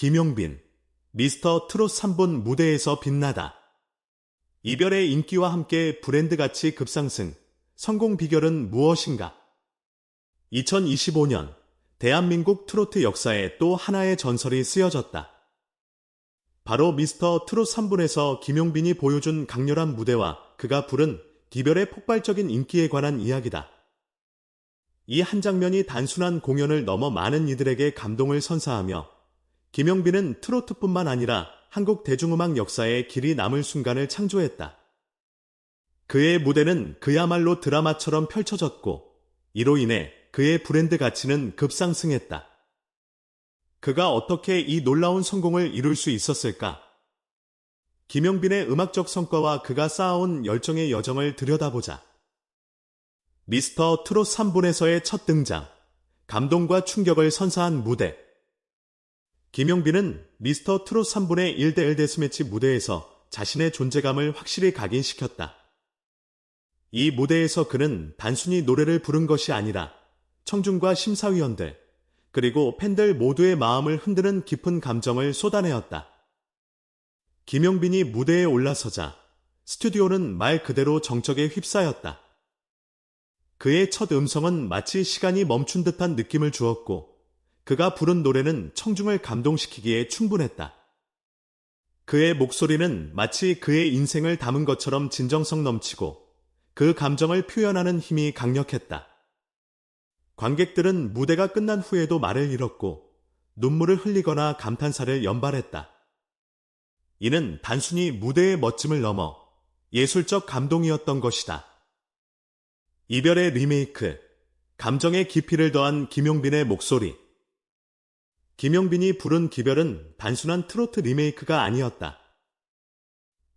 김용빈, 미스터 트롯 3분 무대에서 빛나다. 이별의 인기와 함께 브랜드 가치 급상승, 성공 비결은 무엇인가? 2025년, 대한민국 트로트 역사에 또 하나의 전설이 쓰여졌다. 바로 미스터 트롯 3분에서 김용빈이 보여준 강렬한 무대와 그가 부른 기별의 폭발적인 인기에 관한 이야기다. 이 한 장면이 단순한 공연을 넘어 많은 이들에게 감동을 선사하며 김용빈은 트로트뿐만 아니라 한국 대중음악 역사에 길이 남을 순간을 창조했다. 그의 무대는 그야말로 드라마처럼 펼쳐졌고 이로 인해 그의 브랜드 가치는 급상승했다. 그가 어떻게 이 놀라운 성공을 이룰 수 있었을까? 김영빈의 음악적 성과와 그가 쌓아온 열정의 여정을 들여다보자. 미스터 트롯 3분에서의 첫 등장, 감동과 충격을 선사한 무대. 김영빈은 미스터 트롯 3분의 1대1 데스매치 무대에서 자신의 존재감을 확실히 각인시켰다. 이 무대에서 그는 단순히 노래를 부른 것이 아니라 청중과 심사위원들, 그리고 팬들 모두의 마음을 흔드는 깊은 감정을 쏟아내었다. 김용빈이 무대에 올라서자 스튜디오는 말 그대로 정적에 휩싸였다. 그의 첫 음성은 마치 시간이 멈춘 듯한 느낌을 주었고 그가 부른 노래는 청중을 감동시키기에 충분했다. 그의 목소리는 마치 그의 인생을 담은 것처럼 진정성 넘치고 그 감정을 표현하는 힘이 강력했다. 관객들은 무대가 끝난 후에도 말을 잃었고 눈물을 흘리거나 감탄사를 연발했다. 이는 단순히 무대의 멋짐을 넘어 예술적 감동이었던 것이다. 이별의 리메이크, 감정의 깊이를 더한 김용빈의 목소리. 김용빈이 부른 기별은 단순한 트로트 리메이크가 아니었다.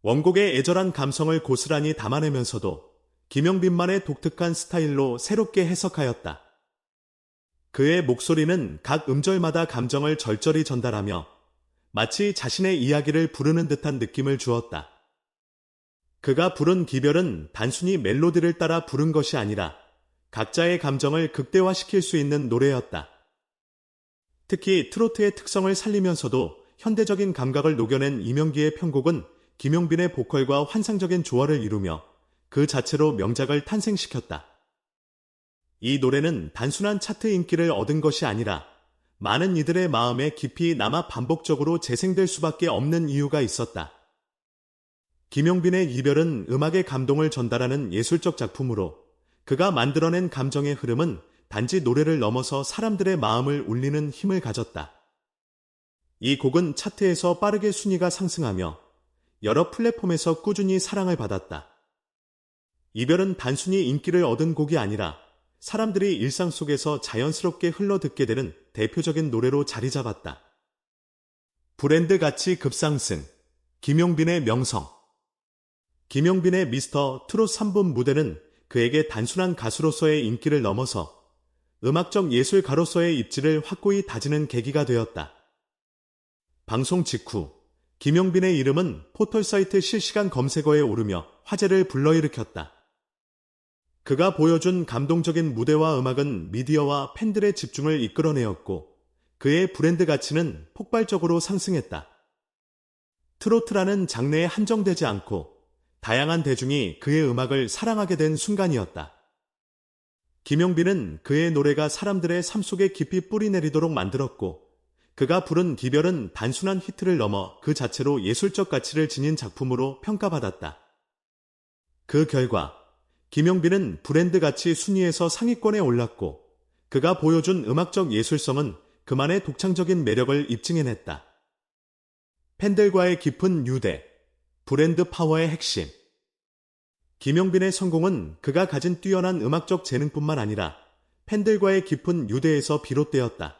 원곡의 애절한 감성을 고스란히 담아내면서도 김용빈만의 독특한 스타일로 새롭게 해석하였다. 그의 목소리는 각 음절마다 감정을 절절히 전달하며 마치 자신의 이야기를 부르는 듯한 느낌을 주었다. 그가 부른 기별은 단순히 멜로디를 따라 부른 것이 아니라 각자의 감정을 극대화시킬 수 있는 노래였다. 특히 트로트의 특성을 살리면서도 현대적인 감각을 녹여낸 이명기의 편곡은 김용빈의 보컬과 환상적인 조화를 이루며 그 자체로 명작을 탄생시켰다. 이 노래는 단순한 차트 인기를 얻은 것이 아니라 많은 이들의 마음에 깊이 남아 반복적으로 재생될 수밖에 없는 이유가 있었다. 김용빈의 이별은 음악의 감동을 전달하는 예술적 작품으로 그가 만들어낸 감정의 흐름은 단지 노래를 넘어서 사람들의 마음을 울리는 힘을 가졌다. 이 곡은 차트에서 빠르게 순위가 상승하며 여러 플랫폼에서 꾸준히 사랑을 받았다. 이별은 단순히 인기를 얻은 곡이 아니라 사람들이 일상 속에서 자연스럽게 흘러듣게 되는 대표적인 노래로 자리 잡았다. 브랜드 가치 급상승, 김용빈의 명성. 김용빈의 미스터 트롯 3분 무대는 그에게 단순한 가수로서의 인기를 넘어서 음악적 예술가로서의 입지를 확고히 다지는 계기가 되었다. 방송 직후 김용빈의 이름은 포털사이트 실시간 검색어에 오르며 화제를 불러일으켰다. 그가 보여준 감동적인 무대와 음악은 미디어와 팬들의 집중을 이끌어내었고 그의 브랜드 가치는 폭발적으로 상승했다. 트로트라는 장르에 한정되지 않고 다양한 대중이 그의 음악을 사랑하게 된 순간이었다. 김용빈은 그의 노래가 사람들의 삶 속에 깊이 뿌리내리도록 만들었고 그가 부른 기별은 단순한 히트를 넘어 그 자체로 예술적 가치를 지닌 작품으로 평가받았다. 그 결과 김용빈은 브랜드 가치 순위에서 상위권에 올랐고 그가 보여준 음악적 예술성은 그만의 독창적인 매력을 입증해냈다. 팬들과의 깊은 유대, 브랜드 파워의 핵심. 김용빈의 성공은 그가 가진 뛰어난 음악적 재능뿐만 아니라 팬들과의 깊은 유대에서 비롯되었다.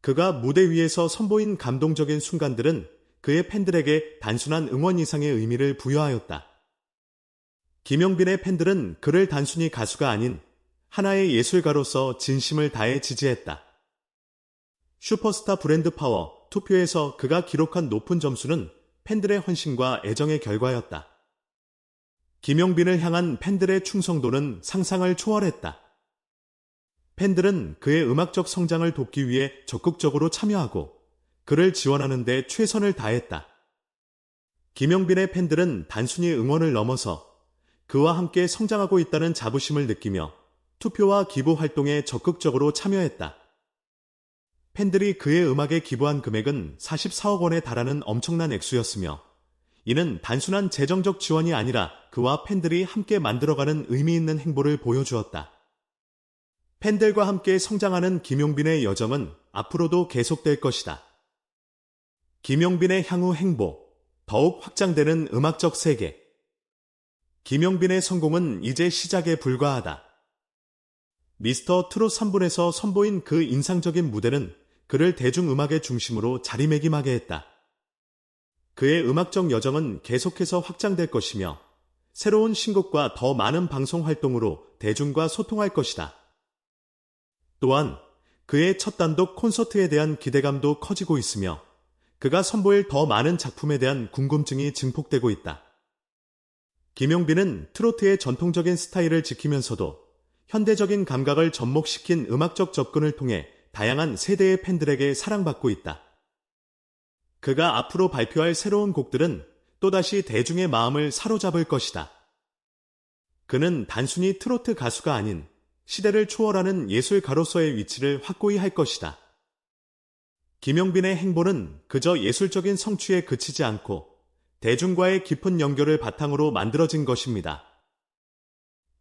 그가 무대 위에서 선보인 감동적인 순간들은 그의 팬들에게 단순한 응원 이상의 의미를 부여하였다. 김용빈의 팬들은 그를 단순히 가수가 아닌 하나의 예술가로서 진심을 다해 지지했다. 슈퍼스타 브랜드 파워 투표에서 그가 기록한 높은 점수는 팬들의 헌신과 애정의 결과였다. 김용빈을 향한 팬들의 충성도는 상상을 초월했다. 팬들은 그의 음악적 성장을 돕기 위해 적극적으로 참여하고 그를 지원하는 데 최선을 다했다. 김영빈의 팬들은 단순히 응원을 넘어서 그와 함께 성장하고 있다는 자부심을 느끼며 투표와 기부 활동에 적극적으로 참여했다. 팬들이 그의 음악에 기부한 금액은 44억 원에 달하는 엄청난 액수였으며 이는 단순한 재정적 지원이 아니라 그와 팬들이 함께 만들어가는 의미 있는 행보를 보여주었다. 팬들과 함께 성장하는 김용빈의 여정은 앞으로도 계속될 것이다. 김용빈의 향후 행보, 더욱 확장되는 음악적 세계. 김용빈의 성공은 이제 시작에 불과하다. 미스터 트롯 3분에서 선보인 그 인상적인 무대는 그를 대중음악의 중심으로 자리매김하게 했다. 그의 음악적 여정은 계속해서 확장될 것이며 새로운 신곡과 더 많은 방송 활동으로 대중과 소통할 것이다. 또한 그의 첫 단독 콘서트에 대한 기대감도 커지고 있으며 그가 선보일 더 많은 작품에 대한 궁금증이 증폭되고 있다. 김용빈은 트로트의 전통적인 스타일을 지키면서도 현대적인 감각을 접목시킨 음악적 접근을 통해 다양한 세대의 팬들에게 사랑받고 있다. 그가 앞으로 발표할 새로운 곡들은 또다시 대중의 마음을 사로잡을 것이다. 그는 단순히 트로트 가수가 아닌 시대를 초월하는 예술가로서의 위치를 확고히 할 것이다. 김용빈의 행보는 그저 예술적인 성취에 그치지 않고 대중과의 깊은 연결을 바탕으로 만들어진 것입니다.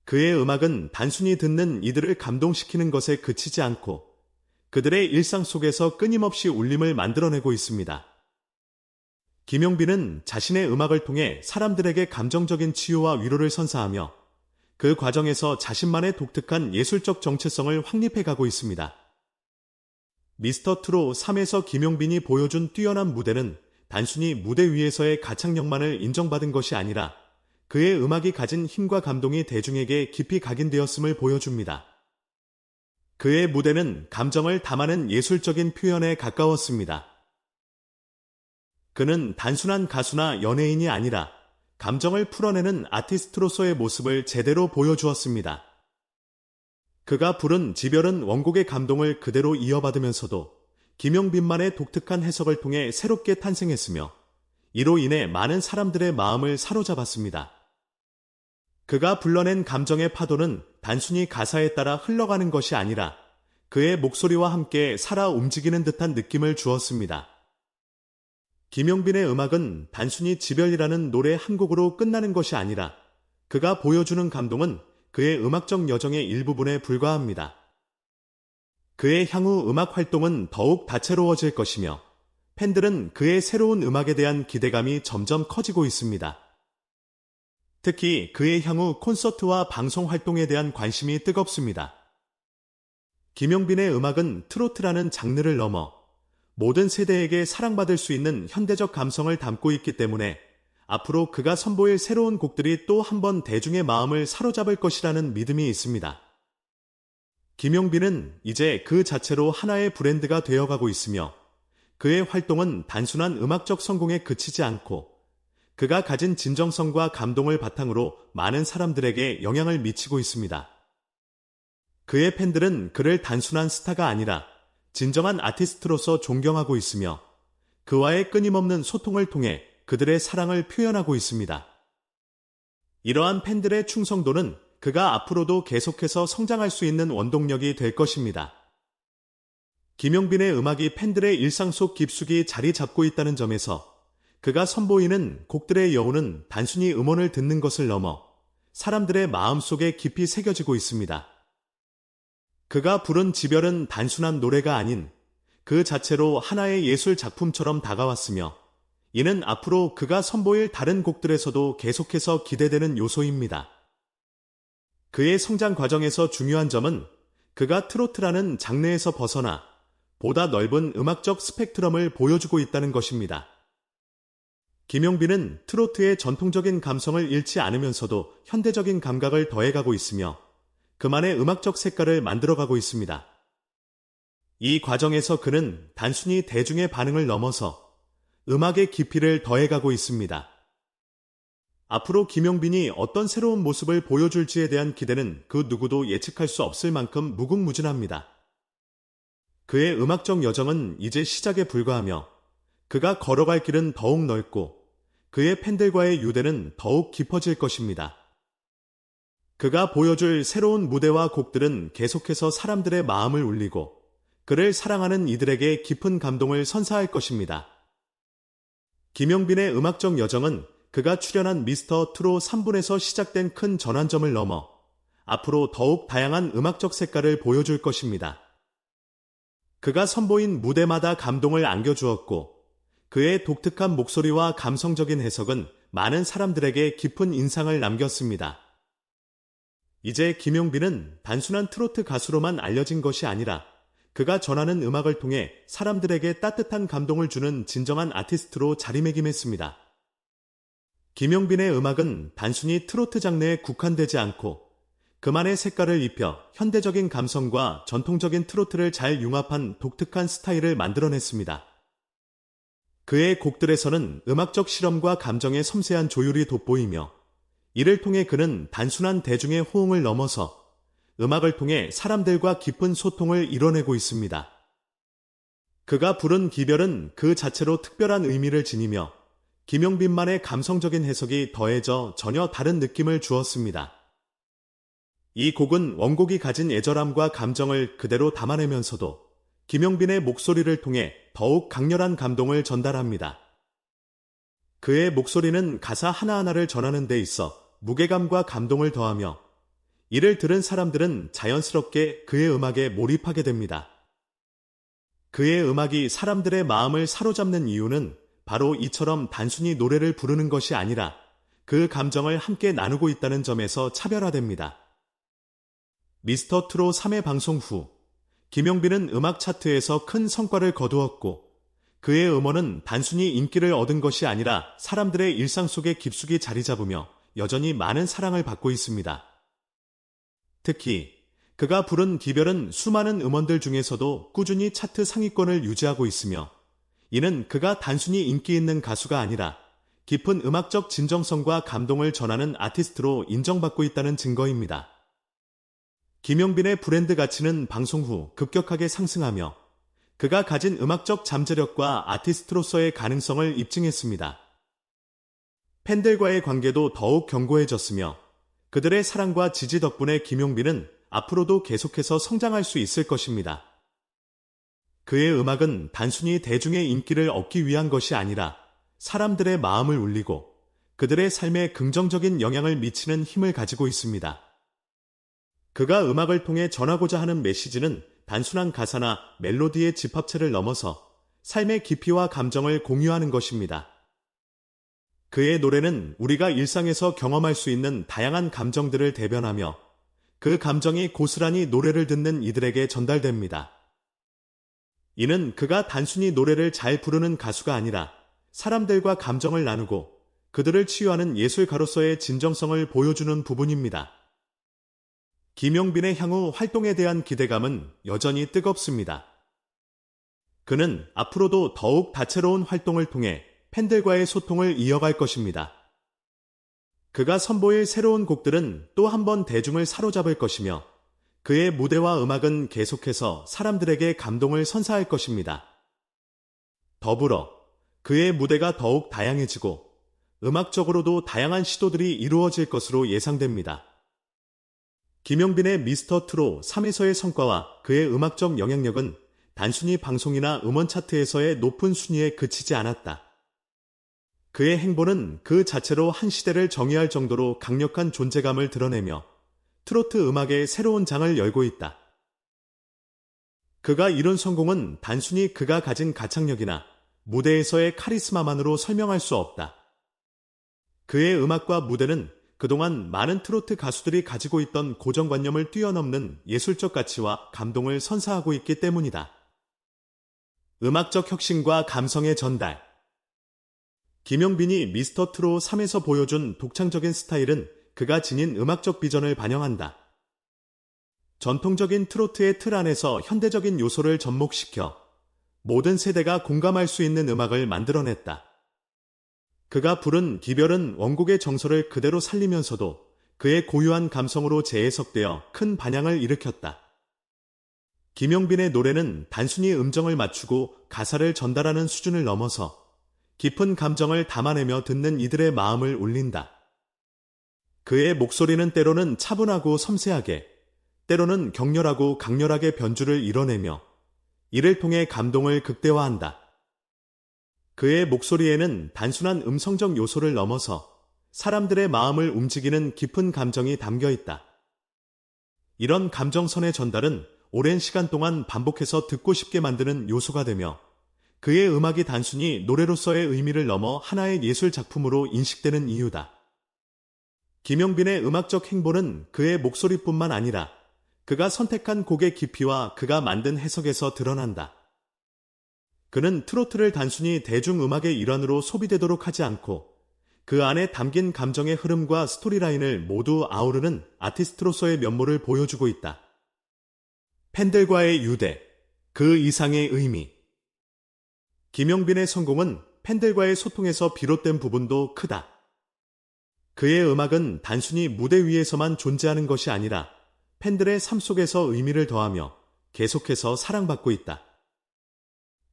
그의 음악은 단순히 듣는 이들을 감동시키는 것에 그치지 않고 그들의 일상 속에서 끊임없이 울림을 만들어내고 있습니다. 김용빈은 자신의 음악을 통해 사람들에게 감정적인 치유와 위로를 선사하며 그 과정에서 자신만의 독특한 예술적 정체성을 확립해 가고 있습니다. 미스터 트로 3에서 김용빈이 보여준 뛰어난 무대는 단순히 무대 위에서의 가창력만을 인정받은 것이 아니라 그의 음악이 가진 힘과 감동이 대중에게 깊이 각인되었음을 보여줍니다. 그의 무대는 감정을 담아낸 예술적인 표현에 가까웠습니다. 그는 단순한 가수나 연예인이 아니라 감정을 풀어내는 아티스트로서의 모습을 제대로 보여주었습니다. 그가 부른 지별은 원곡의 감동을 그대로 이어받으면서도 김용빈만의 독특한 해석을 통해 새롭게 탄생했으며 이로 인해 많은 사람들의 마음을 사로잡았습니다. 그가 불러낸 감정의 파도는 단순히 가사에 따라 흘러가는 것이 아니라 그의 목소리와 함께 살아 움직이는 듯한 느낌을 주었습니다. 김용빈의 음악은 단순히 지별이라는 노래 한 곡으로 끝나는 것이 아니라 그가 보여주는 감동은 그의 음악적 여정의 일부분에 불과합니다. 그의 향후 음악 활동은 더욱 다채로워질 것이며 팬들은 그의 새로운 음악에 대한 기대감이 점점 커지고 있습니다. 특히 그의 향후 콘서트와 방송 활동에 대한 관심이 뜨겁습니다. 김용빈의 음악은 트로트라는 장르를 넘어 모든 세대에게 사랑받을 수 있는 현대적 감성을 담고 있기 때문에 앞으로 그가 선보일 새로운 곡들이 또 한 번 대중의 마음을 사로잡을 것이라는 믿음이 있습니다. 김용빈은 이제 그 자체로 하나의 브랜드가 되어가고 있으며 그의 활동은 단순한 음악적 성공에 그치지 않고 그가 가진 진정성과 감동을 바탕으로 많은 사람들에게 영향을 미치고 있습니다. 그의 팬들은 그를 단순한 스타가 아니라 진정한 아티스트로서 존경하고 있으며 그와의 끊임없는 소통을 통해 그들의 사랑을 표현하고 있습니다. 이러한 팬들의 충성도는 그가 앞으로도 계속해서 성장할 수 있는 원동력이 될 것입니다. 김용빈의 음악이 팬들의 일상 속 깊숙이 자리 잡고 있다는 점에서 그가 선보이는 곡들의 여운은 단순히 음원을 듣는 것을 넘어 사람들의 마음 속에 깊이 새겨지고 있습니다. 그가 부른 지별은 단순한 노래가 아닌 그 자체로 하나의 예술 작품처럼 다가왔으며 이는 앞으로 그가 선보일 다른 곡들에서도 계속해서 기대되는 요소입니다. 그의 성장 과정에서 중요한 점은 그가 트로트라는 장르에서 벗어나 보다 넓은 음악적 스펙트럼을 보여주고 있다는 것입니다. 김용빈은 트로트의 전통적인 감성을 잃지 않으면서도 현대적인 감각을 더해가고 있으며 그만의 음악적 색깔을 만들어가고 있습니다. 이 과정에서 그는 단순히 대중의 반응을 넘어서 음악의 깊이를 더해가고 있습니다. 앞으로 김용빈이 어떤 새로운 모습을 보여줄지에 대한 기대는 그 누구도 예측할 수 없을 만큼 무궁무진합니다. 그의 음악적 여정은 이제 시작에 불과하며 그가 걸어갈 길은 더욱 넓고 그의 팬들과의 유대는 더욱 깊어질 것입니다. 그가 보여줄 새로운 무대와 곡들은 계속해서 사람들의 마음을 울리고 그를 사랑하는 이들에게 깊은 감동을 선사할 것입니다. 김용빈의 음악적 여정은 그가 출연한 미스터 트로 3분에서 시작된 큰 전환점을 넘어 앞으로 더욱 다양한 음악적 색깔을 보여줄 것입니다. 그가 선보인 무대마다 감동을 안겨주었고 그의 독특한 목소리와 감성적인 해석은 많은 사람들에게 깊은 인상을 남겼습니다. 이제 김용빈은 단순한 트로트 가수로만 알려진 것이 아니라 그가 전하는 음악을 통해 사람들에게 따뜻한 감동을 주는 진정한 아티스트로 자리매김했습니다. 김용빈의 음악은 단순히 트로트 장르에 국한되지 않고 그만의 색깔을 입혀 현대적인 감성과 전통적인 트로트를 잘 융합한 독특한 스타일을 만들어냈습니다. 그의 곡들에서는 음악적 실험과 감정의 섬세한 조율이 돋보이며 이를 통해 그는 단순한 대중의 호응을 넘어서 음악을 통해 사람들과 깊은 소통을 이뤄내고 있습니다. 그가 부른 기별은 그 자체로 특별한 의미를 지니며 김용빈만의 감성적인 해석이 더해져 전혀 다른 느낌을 주었습니다. 이 곡은 원곡이 가진 애절함과 감정을 그대로 담아내면서도 김용빈의 목소리를 통해 더욱 강렬한 감동을 전달합니다. 그의 목소리는 가사 하나하나를 전하는 데 있어 무게감과 감동을 더하며 이를 들은 사람들은 자연스럽게 그의 음악에 몰입하게 됩니다. 그의 음악이 사람들의 마음을 사로잡는 이유는 바로 이처럼 단순히 노래를 부르는 것이 아니라 그 감정을 함께 나누고 있다는 점에서 차별화됩니다. 미스터 트로 3회 방송 후 김용빈은 음악 차트에서 큰 성과를 거두었고 그의 음원은 단순히 인기를 얻은 것이 아니라 사람들의 일상 속에 깊숙이 자리 잡으며 여전히 많은 사랑을 받고 있습니다. 특히 그가 부른 기별은 수많은 음원들 중에서도 꾸준히 차트 상위권을 유지하고 있으며 이는 그가 단순히 인기 있는 가수가 아니라 깊은 음악적 진정성과 감동을 전하는 아티스트로 인정받고 있다는 증거입니다. 김용빈의 브랜드 가치는 방송 후 급격하게 상승하며 그가 가진 음악적 잠재력과 아티스트로서의 가능성을 입증했습니다. 팬들과의 관계도 더욱 견고해졌으며 그들의 사랑과 지지 덕분에 김용빈은 앞으로도 계속해서 성장할 수 있을 것입니다. 그의 음악은 단순히 대중의 인기를 얻기 위한 것이 아니라 사람들의 마음을 울리고 그들의 삶에 긍정적인 영향을 미치는 힘을 가지고 있습니다. 그가 음악을 통해 전하고자 하는 메시지는 단순한 가사나 멜로디의 집합체를 넘어서 삶의 깊이와 감정을 공유하는 것입니다. 그의 노래는 우리가 일상에서 경험할 수 있는 다양한 감정들을 대변하며 그 감정이 고스란히 노래를 듣는 이들에게 전달됩니다. 이는 그가 단순히 노래를 잘 부르는 가수가 아니라 사람들과 감정을 나누고 그들을 치유하는 예술가로서의 진정성을 보여주는 부분입니다. 김용빈의 향후 활동에 대한 기대감은 여전히 뜨겁습니다. 그는 앞으로도 더욱 다채로운 활동을 통해 팬들과의 소통을 이어갈 것입니다. 그가 선보일 새로운 곡들은 또 한 번 대중을 사로잡을 것이며 그의 무대와 음악은 계속해서 사람들에게 감동을 선사할 것입니다. 더불어 그의 무대가 더욱 다양해지고 음악적으로도 다양한 시도들이 이루어질 것으로 예상됩니다. 김영빈의 미스터 트로 3에서의 성과와 그의 음악적 영향력은 단순히 방송이나 음원 차트에서의 높은 순위에 그치지 않았다. 그의 행보는 그 자체로 한 시대를 정의할 정도로 강력한 존재감을 드러내며 트로트 음악의 새로운 장을 열고 있다. 그가 이룬 성공은 단순히 그가 가진 가창력이나 무대에서의 카리스마만으로 설명할 수 없다. 그의 음악과 무대는 그동안 많은 트로트 가수들이 가지고 있던 고정관념을 뛰어넘는 예술적 가치와 감동을 선사하고 있기 때문이다. 음악적 혁신과 감성의 전달. 김영빈이 미스터 트로 3에서 보여준 독창적인 스타일은 그가 지닌 음악적 비전을 반영한다. 전통적인 트로트의 틀 안에서 현대적인 요소를 접목시켜 모든 세대가 공감할 수 있는 음악을 만들어냈다. 그가 부른 기별은 원곡의 정서를 그대로 살리면서도 그의 고유한 감성으로 재해석되어 큰 반향을 일으켰다. 김용빈의 노래는 단순히 음정을 맞추고 가사를 전달하는 수준을 넘어서 깊은 감정을 담아내며 듣는 이들의 마음을 울린다. 그의 목소리는 때로는 차분하고 섬세하게, 때로는 격렬하고 강렬하게 변주를 이뤄내며 이를 통해 감동을 극대화한다. 그의 목소리에는 단순한 음성적 요소를 넘어서 사람들의 마음을 움직이는 깊은 감정이 담겨 있다. 이런 감정선의 전달은 오랜 시간 동안 반복해서 듣고 싶게 만드는 요소가 되며 그의 음악이 단순히 노래로서의 의미를 넘어 하나의 예술 작품으로 인식되는 이유다. 김영빈의 음악적 행보는 그의 목소리뿐만 아니라 그가 선택한 곡의 깊이와 그가 만든 해석에서 드러난다. 그는 트로트를 단순히 대중음악의 일환으로 소비되도록 하지 않고 그 안에 담긴 감정의 흐름과 스토리라인을 모두 아우르는 아티스트로서의 면모를 보여주고 있다. 팬들과의 유대, 그 이상의 의미. 김영빈의 성공은 팬들과의 소통에서 비롯된 부분도 크다. 그의 음악은 단순히 무대 위에서만 존재하는 것이 아니라 팬들의 삶 속에서 의미를 더하며 계속해서 사랑받고 있다.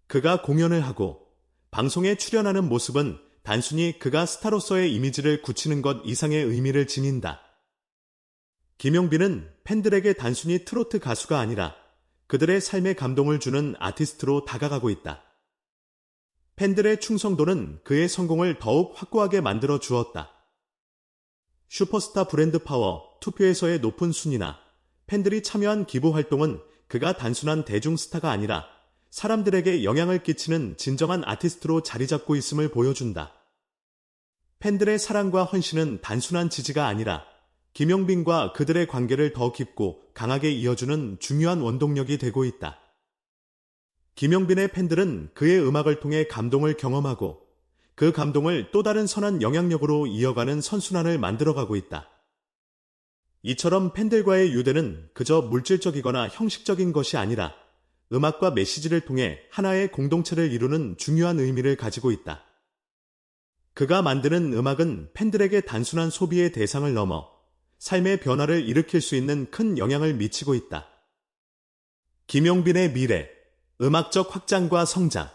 그가 공연을 하고 방송에 출연하는 모습은 단순히 그가 스타로서의 이미지를 굳히는 것 이상의 의미를 지닌다. 김용빈은 팬들에게 단순히 트로트 가수가 아니라 그들의 삶에 감동을 주는 아티스트로 다가가고 있다. 팬들의 충성도는 그의 성공을 더욱 확고하게 만들어 주었다. 슈퍼스타 브랜드 파워, 투표에서의 높은 순위나 팬들이 참여한 기부 활동은 그가 단순한 대중 스타가 아니라 사람들에게 영향을 끼치는 진정한 아티스트로 자리 잡고 있음을 보여준다. 팬들의 사랑과 헌신은 단순한 지지가 아니라 김용빈과 그들의 관계를 더 깊고 강하게 이어주는 중요한 원동력이 되고 있다. 김용빈의 팬들은 그의 음악을 통해 감동을 경험하고 그 감동을 또 다른 선한 영향력으로 이어가는 선순환을 만들어가고 있다. 이처럼 팬들과의 유대는 그저 물질적이거나 형식적인 것이 아니라 음악과 메시지를 통해 하나의 공동체를 이루는 중요한 의미를 가지고 있다. 그가 만드는 음악은 팬들에게 단순한 소비의 대상을 넘어 삶의 변화를 일으킬 수 있는 큰 영향을 미치고 있다. 김용빈의 미래, 음악적 확장과 성장.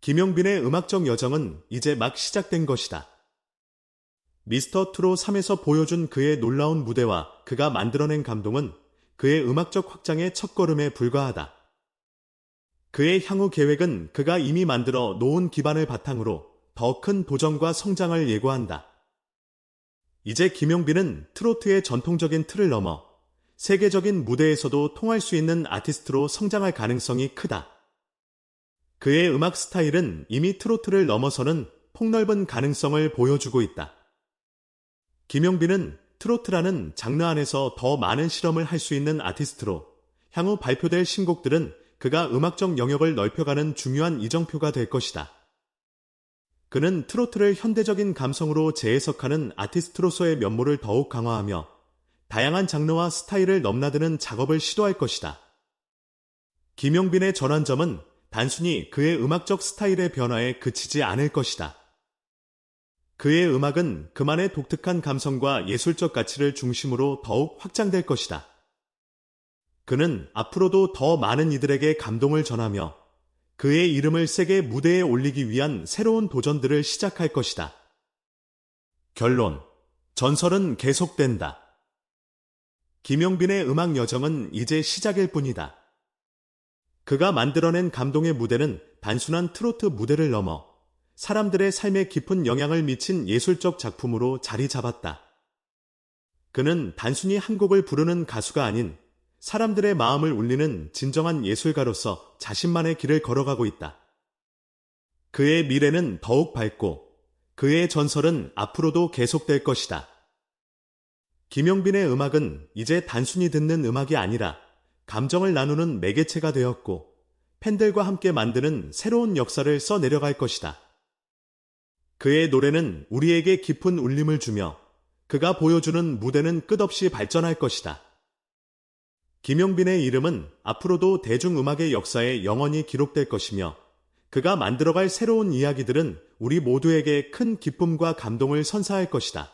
김용빈의 음악적 여정은 이제 막 시작된 것이다. 미스터 트로 3에서 보여준 그의 놀라운 무대와 그가 만들어낸 감동은 그의 음악적 확장의 첫걸음에 불과하다. 그의 향후 계획은 그가 이미 만들어 놓은 기반을 바탕으로 더 큰 도전과 성장을 예고한다. 이제 김용빈은 트로트의 전통적인 틀을 넘어 세계적인 무대에서도 통할 수 있는 아티스트로 성장할 가능성이 크다. 그의 음악 스타일은 이미 트로트를 넘어서는 폭넓은 가능성을 보여주고 있다. 김용빈은 트로트라는 장르 안에서 더 많은 실험을 할 수 있는 아티스트로 향후 발표될 신곡들은 그가 음악적 영역을 넓혀가는 중요한 이정표가 될 것이다. 그는 트로트를 현대적인 감성으로 재해석하는 아티스트로서의 면모를 더욱 강화하며 다양한 장르와 스타일을 넘나드는 작업을 시도할 것이다. 김용빈의 전환점은 단순히 그의 음악적 스타일의 변화에 그치지 않을 것이다. 그의 음악은 그만의 독특한 감성과 예술적 가치를 중심으로 더욱 확장될 것이다. 그는 앞으로도 더 많은 이들에게 감동을 전하며 그의 이름을 세계 무대에 올리기 위한 새로운 도전들을 시작할 것이다. 결론. 전설은 계속된다. 김용빈의 음악 여정은 이제 시작일 뿐이다. 그가 만들어낸 감동의 무대는 단순한 트로트 무대를 넘어 사람들의 삶에 깊은 영향을 미친 예술적 작품으로 자리 잡았다. 그는 단순히 한 곡을 부르는 가수가 아닌 사람들의 마음을 울리는 진정한 예술가로서 자신만의 길을 걸어가고 있다. 그의 미래는 더욱 밝고 그의 전설은 앞으로도 계속될 것이다. 김용빈의 음악은 이제 단순히 듣는 음악이 아니라 감정을 나누는 매개체가 되었고 팬들과 함께 만드는 새로운 역사를 써내려갈 것이다. 그의 노래는 우리에게 깊은 울림을 주며 그가 보여주는 무대는 끝없이 발전할 것이다. 김용빈의 이름은 앞으로도 대중음악의 역사에 영원히 기록될 것이며 그가 만들어갈 새로운 이야기들은 우리 모두에게 큰 기쁨과 감동을 선사할 것이다.